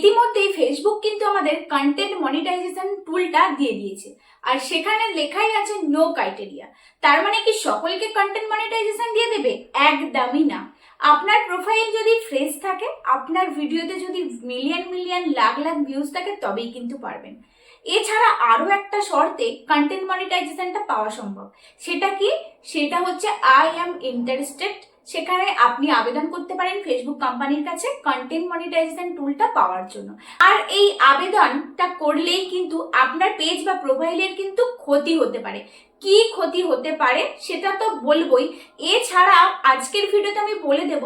ইতিমধ্যেই ফেসবুক কিন্তু আমাদের কন্টেন্ট মনিটাইজেশন টুলটা দিয়ে দিয়েছে। আর সেখানে লেখাই আছে নো ক্রাইটেরিয়া তার মানে কি সকলকে কন্টেন্ট মনিটাইজেশন দিয়ে দেবে? একদমই না। আপনার প্রোফাইল যদি ফ্রেশ থাকে, আপনার ভিডিওতে যদি million million lakh lakh views থাকে, তবেই কিন্তু পারবেন। এছাড়া আরও একটা শর্তে কন্টেন্ট মনিটাইজেশনটা পাওয়া সম্ভব। সেটা কি? সেটা হচ্ছে আই অ্যাম ইন্টারেস্টেড সেখানে আপনি আবেদন করতে পারেন ফেসবুক কোম্পানির কাছে কন্টেন্ট মনিটাইজেশন টুলটা পাওয়ার জন্য। আর এই আবেদনটা করলেই কিন্তু আপনার পেজ বা প্রোফাইলের কিন্তু ক্ষতি হতে পারে। কি ক্ষতি হতে পারে সেটা তো বলবই। এছাড়া আজকের ভিডিওতে আমি বলে দেব,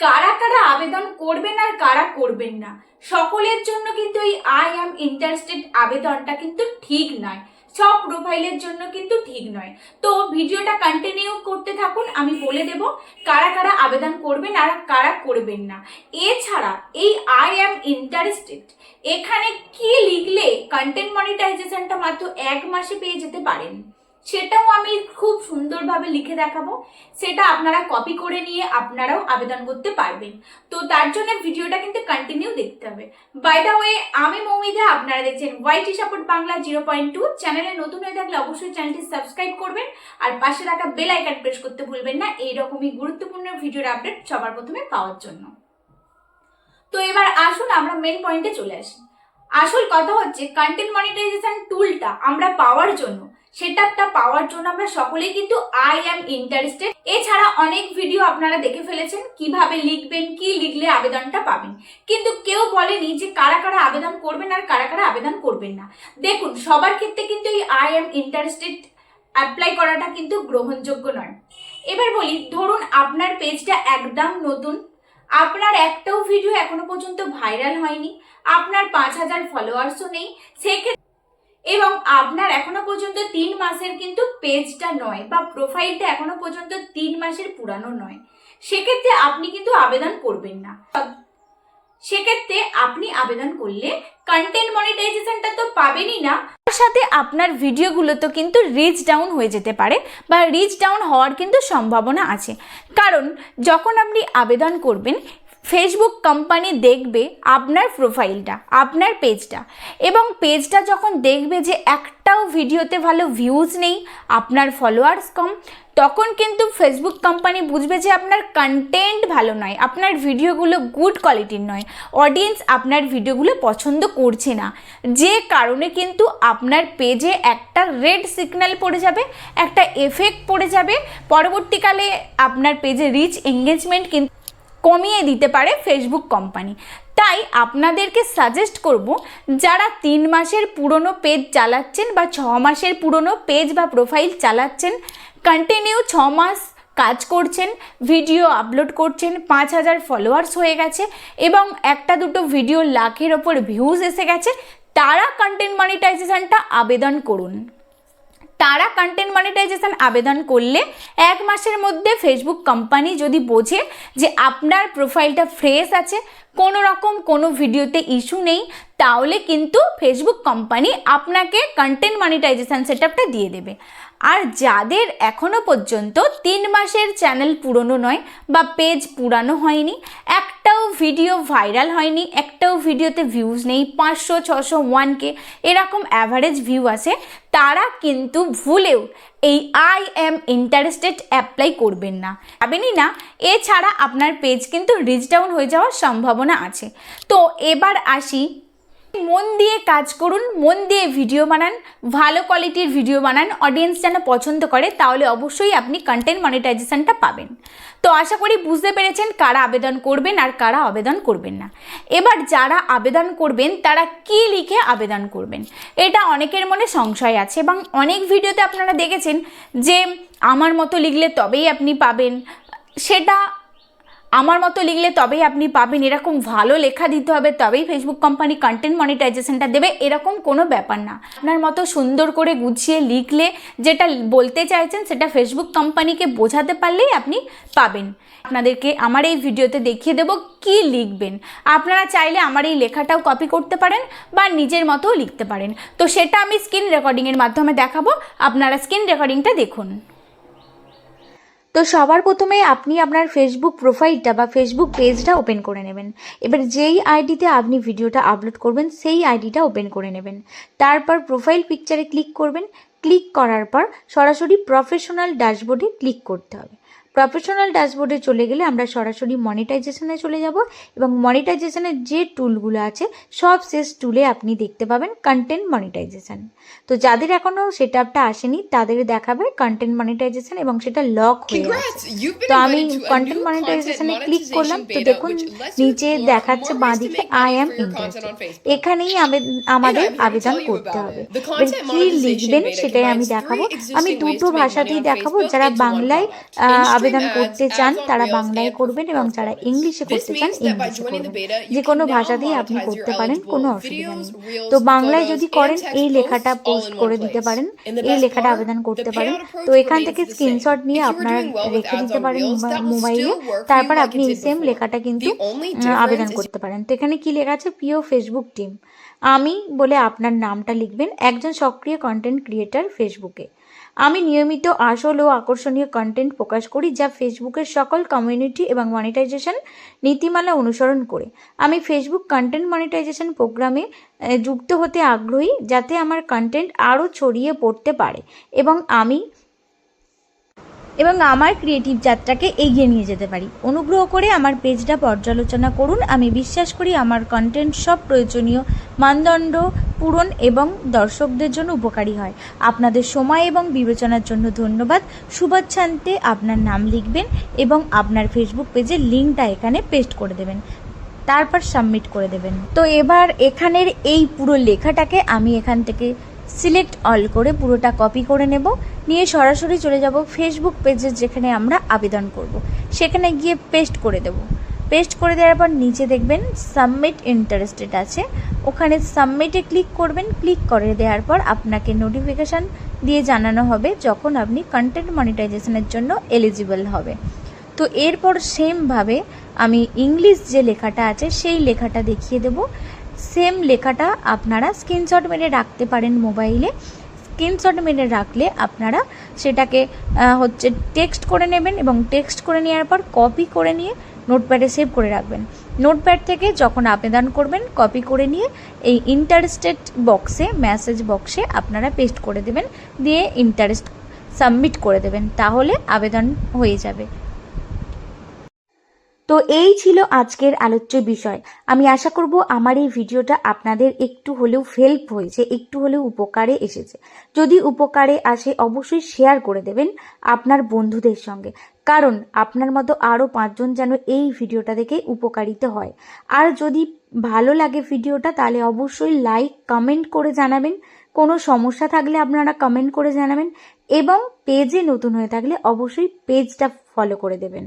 কারা কারা আবেদন করবেন আর কারা করবেন না। সকলের জন্য কিন্তু এই আই অ্যাম ইন্টারেস্টেড আবেদনটা কিন্তু ঠিক নয়। সব প্রোফাইলের জন্য কিন্তু ঠিক নয়। তো ভিডিওটা কন্টিনিউ করতে থাকুন, আমি বলে দেব কারা কারা আবেদন করবেন আর কারা করবেন না। এছাড়া এই আই অ্যাম ইন্টারেস্টেড এখানে কি লিখলে কন্টেন্ট মনিটাইজেশনটা মাত্র এক মাসে পেয়ে যেতে পারেন? সেটাও আমি খুব সুন্দরভাবে লিখে দেখাবো। সেটা আপনারা কপি করে নিয়ে আপনারাও আবেদন করতে পারবেন। তো তার জন্য ভিডিওটা কিন্তু কন্টিনিউ দেখতে হবে। বাই দ্য ওয়ে আমি মৌমিদা আপনারা দেখছেন YT support Bangla zero point two চ্যানেলে নতুন হয়ে থাকলে অবশ্যই চ্যানেলটি সাবস্ক্রাইব করবেন আর পাশে থাকা বেল আইকন প্রেস করতে ভুলবেন না। এইরকমই গুরুত্বপূর্ণ ভিডিওর আপডেট সবার প্রথমে পাওয়ার জন্য। তো এবার আসুন, আমরা মেন পয়েন্টে চলে আসি। আসল কথা হচ্ছে কন্টেন্ট মনিটাইজেশন টুলটা আমরা পাওয়ার জন্য, সেটআপটা পাওয়ার জন্য আমরা সকলেই কিন্তু আই অ্যাম ইন্টারেস্টেড এছাড়া অনেক ভিডিও আপনারা দেখে ফেলেছেন, কীভাবে লিখবেন, কি লিখলে আবেদনটা পাবেন। কিন্তু কেউ বলেনি যে কারা কারা আবেদন করবেন আর কারা কারা আবেদন করবেন না। দেখুন, সবার ক্ষেত্রে কিন্তু এই আই অ্যাম ইন্টারেস্টেড অ্যাপ্লাই করাটা কিন্তু গ্রহণযোগ্য নয়। এবার বলি, ধরুন আপনার পেজটা একদম নতুন, আপনার একটাও ভিডিও এখনও পর্যন্ত ভাইরাল হয়নি আপনার পাঁচ হাজার ফলোয়ার্সও নেই, সেক্ষেত্রে এবং আপনার এখনও পর্যন্ত তিন মাসের কিন্তু পেজটা নয় বা প্রোফাইলটা এখনও পর্যন্ত তিন মাসের পুরানো নয়। সেক্ষেত্রে আপনি কিন্তু আবেদন করবেন না। সেক্ষেত্রে আপনি আবেদন করলে কন্টেন্ট মনিটাইজেশনটা তো পাবেনই না। তার সাথে আপনার ভিডিওগুলো তো কিন্তু রিচ ডাউন হয়ে যেতে পারে বা রিচ ডাউন হওয়ার কিন্তু সম্ভাবনা আছে। কারণ যখন আপনি আবেদন করবেন ফেসবুক কোম্পানি দেখবে আপনার প্রোফাইলটা আপনার পেজটা এবং পেজটা যখন দেখবে যে একটাও ভিডিওতে ভালো ভিউজ নেই, আপনার ফলোয়ার্স কম, তখন কিন্তু ফেসবুক কোম্পানি বুঝবে যে আপনার কন্টেন্ট ভালো নয়, আপনার ভিডিওগুলো গুড কোয়ালিটির নয়। অডিয়েন্স আপনার ভিডিওগুলো পছন্দ করছে না। যে কারণে কিন্তু আপনার পেজে একটা রেড সিগন্যাল পড়ে যাবে, একটা এফেক্ট পড়ে যাবে। পরবর্তীকালে আপনার পেজে রিচ এঙ্গেজমেন্ট কিন্তু কমিয়ে দিতে পারে ফেসবুক কোম্পানি তাই আপনাদেরকে সাজেস্ট করব, যারা তিন মাসের পুরনো পেজ চালাচ্ছেন বা ছ মাসের পুরনো পেজ বা প্রোফাইল চালাচ্ছেন কন্টিনিউ ছ মাস কাজ করছেন ভিডিও আপলোড করছেন, পাঁচ হাজার ফলোয়ার্স হয়ে গেছে এবং একটা দুটো ভিডিও লাখের ওপর ভিউজ এসে গেছে, তারা কন্টেন্ট মনিটাইজেশনটা আবেদন করুন। তারা কন্টেন্ট মনিটাইজেশন আবেদন করলে এক মাসের মধ্যে ফেসবুক কোম্পানি যদি বোঝে যে আপনার প্রোফাইলটা ফ্রেশ আছে, কোনো রকম কোনো ভিডিওতে ইস্যু নেই, তাহলে কিন্তু ফেসবুক কোম্পানি আপনাকে কন্টেন্ট মনিটাইজেশন সেট দিয়ে দেবে। আর যাদের এখনও পর্যন্ত তিন মাসের চ্যানেল পুরনো নয় বা পেজ পুরানো হয়নি, একটাও ভিডিও ভাইরাল হয়নি, একটাও ভিডিওতে ভিউজ নেই, পাঁচশো, ছশো ওয়ান কে এরকম অ্যাভারেজ ভিউ আছে, তারা কিন্তু ভুলেও এই আই এম ইন্টারেস্টেড অ্যাপ্লাই করবেন না। পাবেনই না, এছাড়া আপনার পেজ কিন্তু রিচ ডাউন হয়ে যাওয়ার সম্ভাবনা আছে। তো এবার আসি মন দিয়ে কাজ করুন, মন দিয়ে ভিডিও বানান, ভালো কোয়ালিটির ভিডিও বানান অডিয়েন্স যেন পছন্দ করে, তাহলে অবশ্যই আপনি কন্টেন্ট মনিটাইজেশনটা পাবেন। তো আশা করি বুঝতে পেরেছেন কারা আবেদন করবেন আর কারা আবেদন করবেন না। এবার যারা আবেদন করবেন, তারা কি লিখে আবেদন করবেন? এটা অনেকের মনে সংশয় আছে এবং অনেক ভিডিওতে আপনারা দেখেছেন যে, আমার মতো লিখলে তবেই আপনি পাবেন। সেটা আমার মতো লিখলে তবেই আপনি পাবেন। এরকম ভালো লেখা দিতে হবে, তবেই ফেসবুক কোম্পানি কন্টেন্ট মনিটাইজেশনটা দেবে। এরকম কোনো ব্যাপার না। আপনার মতো সুন্দর করে গুছিয়ে লিখলে যেটা বলতে চাইছেন, সেটা ফেসবুক কোম্পানিকে বোঝাতে পারলেই আপনি পাবেন। আপনাদেরকে আমার এই ভিডিওতে দেখিয়ে দেবো কি লিখবেন। আপনারা চাইলে আমার এই লেখাটাও কপি করতে পারেন বা নিজের মতোও লিখতে পারেন। তো সেটা আমি স্ক্রিন রেকর্ডিংয়ের মাধ্যমে দেখাবো। আপনারা স্ক্রিন রেকর্ডিংটা দেখুন। তো সবার প্রথমে আপনি আপনার ফেসবুক প্রোফাইলটা বা ফেসবুক পেজটা ওপেন করে নেবেন। এবার যেই আইডিতে আপনি ভিডিওটা আপলোড করবেন, সেই আইডিটা ওপেন করে নেবেন। তারপর প্রোফাইল পিকচারে ক্লিক করবেন। ক্লিক করার পর সরাসরি প্রফেশনাল ড্যাশবোর্ডে ক্লিক করতে হবে। প্রফেশনাল ড্যাশবোর্ডে চলে গেলে আমরা সরাসরি মনিটাইজেশনে চলে যাব এবং মনিটাইজেশনের যে টুলগুলো আছে সব শেষ টুলে আপনি দেখতে পাবেন কন্টেন্ট মনিটাইজেশন তো যাদের এখনও সেট আপটা আসেনি তাদের দেখাবে কন্টেন্ট মনিটাইজেশন এবং সেটা লক হয়ে তো আমি কন্টেন্ট মনিটাইজেশানে ক্লিক করলাম। তো দেখুন নিচে দেখাচ্ছে বাঁ দিকে আই এম এখানেই আমাদের আবেদন করতে হবে। কি লিখবেন সেটাই আমি দেখাবো। আমি দুটো ভাষাতেই দেখাবো যারা বাংলায় আবেদন করতে চান তারা বাংলায় করবেন এবং যারা ইংলিশে করতে চান ইংলিশে করবেন। যে কোনো ভাষাতেই আপনি করতে পারেন কোনো অসুবিধা নেই। তো বাংলায় যদি করেন এই লেখাটা পোস্ট করে দিতে পারেন। এই লেখাটা আবেদন করতে পারেন। তো এখান থেকে স্ক্রিনশট নিয়ে আপনারা রেখে দিতে পারেন মোবাইলে তারপর আপনি এই সেম লেখাটা কিন্তু আবেদন করতে পারেন। তো এখানে কী লেখা আছে? প্রিয় ফেসবুক টিম আমি বলে আপনার নামটা লিখবেন একজন সক্রিয় কন্টেন্ট ক্রিয়েটার ফেসবুকে আমি নিয়মিত আসল ও আকর্ষণীয় কন্টেন্ট প্রকাশ করি যা ফেসবুকের সকল কমিউনিটি এবং মনিটাইজেশন নীতিমালা অনুসরণ করে। আমি ফেসবুক কন্টেন্ট মনিটাইজেশন প্রোগ্রামে যুক্ত হতে আগ্রহী যাতে আমার কন্টেন্ট আরও ছড়িয়ে পড়তে পারে এবং আমি এবং আমার ক্রিয়েটিভ যাত্রাকে এগিয়ে নিয়ে যেতে পারি। অনুগ্রহ করে আমার পেজটা পর্যালোচনা করুন। আমি বিশ্বাস করি আমার কন্টেন্ট সব প্রয়োজনীয় মানদণ্ড পূরণ এবং দর্শকদের জন্য উপকারী হয়। আপনাদের সময় এবং বিবেচনার জন্য ধন্যবাদ। শুভেচ্ছান্তে আপনার নাম লিখবেন এবং আপনার ফেসবুক পেজের লিঙ্কটা এখানে পেস্ট করে দেবেন। তারপর সাবমিট করে দেবেন। তো এবার এখানের এই পুরো লেখাটাকে আমি এখান থেকে সিলেক্ট অল করে পুরোটা কপি করে নেব। নিয়ে সরাসরি চলে যাব ফেসবুক পেজে যেখানে আমরা আবেদন করব। সেখানে গিয়ে পেস্ট করে দেব। পেস্ট করে দেওয়ার পর নিচে দেখবেন সাবমিট ইন্টারেস্টেড আছে। ওখানে সাবমিটে ক্লিক করবেন ক্লিক করে দেওয়ার পর আপনাকে নোটিফিকেশান দিয়ে জানানো হবে যখন আপনি কন্টেন্ট মনিটাইজেশনের জন্য এলিজিবল হবে। তো এরপর সেমভাবে আমি ইংলিশ যে লেখাটা আছে সেই লেখাটা দেখিয়ে দেব। সেম লেখাটা আপনারা স্ক্রিনশট মেরে রাখতে পারেন মোবাইলে স্ক্রিনশট মেরে রাখলে আপনারা সেটাকে হচ্ছে টেক্সট করে নেবেন এবং টেক্সট করে নেওয়ার পর কপি করে নিয়ে নোটপ্যাডে সেভ করে রাখবেন। নোটপ্যাড থেকে যখন আবেদন করবেন, কপি করে নিয়ে এই ইন্টারেস্টেড বক্সে, মেসেজ বক্সে আপনারা পেস্ট করে দেবেন, দিয়ে ইন্টারেস্ট সাবমিট করে দেবেন। তাহলে আবেদন হয়ে যাবে। তো এই ছিল আজকের আলোচ্য বিষয়। আমি আশা করব আমার এই ভিডিওটা আপনাদের একটু হলেও হেল্প হয়েছে, একটু হলেও উপকারে এসেছে। যদি উপকারে আসে অবশ্যই শেয়ার করে দেবেন আপনার বন্ধুদের সঙ্গে। কারণ আপনার মতো আরও পাঁচজন যেন এই ভিডিওটা দেখে উপকারিত হয়। আর যদি ভালো লাগে ভিডিওটা, তাহলে অবশ্যই লাইক কমেন্ট করে জানাবেন। কোনো সমস্যা থাকলে আপনারা কমেন্ট করে জানাবেন। এবং পেজে নতুন হয়ে থাকলে অবশ্যই পেজটা ফলো করে দেবেন।